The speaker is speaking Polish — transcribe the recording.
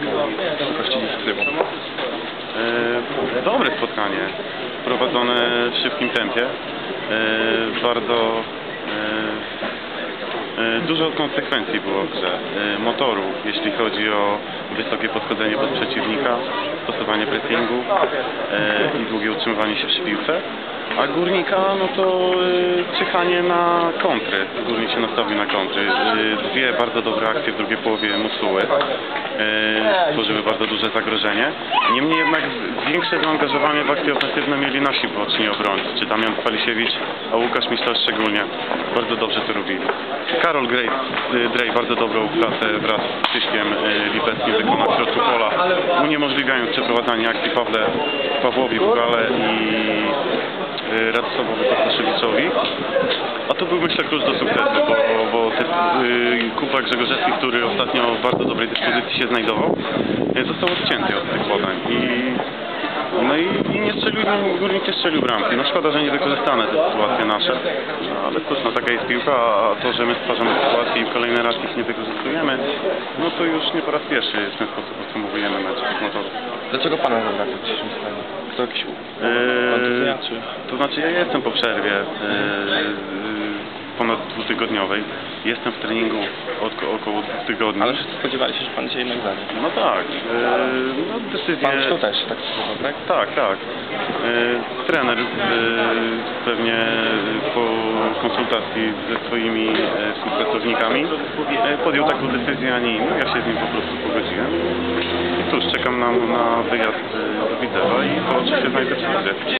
Tyłu. E, dobre spotkanie, prowadzone w szybkim tempie. E, bardzo e, dużo konsekwencji było w grze. Motoru, jeśli chodzi o wysokie podchodzenie pod przeciwnika, stosowanie pressingu i długie utrzymywanie się przy piłce. A górnika, no to e, czyhanie na kontry. Górnik się nastawił na kontry. E, dwie bardzo dobre akcje w drugiej połowie Musuły e, stworzyły bardzo duże zagrożenie. Niemniej jednak większe zaangażowanie w akcje ofensywne mieli nasi boczni obrońcy, czy Damian Palisiewic, a Łukasz Misztal szczególnie. Bardzo dobrze to robili. Karol Gray, y, Drej bardzo dobrą pracę wraz z Krzyśkiem y, Lipeckim wykonał w środku pola, uniemożliwiając przeprowadzanie akcji Pawle, Pawłowi Bugale i y, Radosławowi Kostaszewiczowi. A to był myślę klucz do sukcesu, bo, bo te, y, Kuba Grzegorzewski, który ostatnio w bardzo dobrej dyspozycji się znajdował, y, został odcięty od tych podań. I, no i, i nie strzelił, no, górnik nie strzelił bramki. No szkoda, że niewykorzystane te sytuacje nasze. No, ale cóż, no taka jest piłka, a to, że my stwarzamy sytuacje i kolejny raz ich nie wykorzystujemy, no to już nie po raz pierwszy w ten sposób podsumowujemy mecz motorów. Dlaczego Pana zabrakło w dzisiejszym spotkaniu? Kto jakiś Eee, kontuzja, czy... To znaczy ja jestem po przerwie eee, ponad dwutygodniowej. Jestem w treningu od, około dwóch tygodni. Ale wszyscy spodziewali się, że Pan dzisiaj jednak zagra. No tak. Eee, no decyzję... Pan zresztą też tak słyszał, tak? Tak, tak. Trener pewnie po konsultacji ze swoimi e, współpracownikami e, podjął taką decyzję, a nie inną. Ja się z nim po prostu pogodziłem. I cóż, czekam na, na wyjazd e, do Widzewa i to oczywiście znajdę Środzie.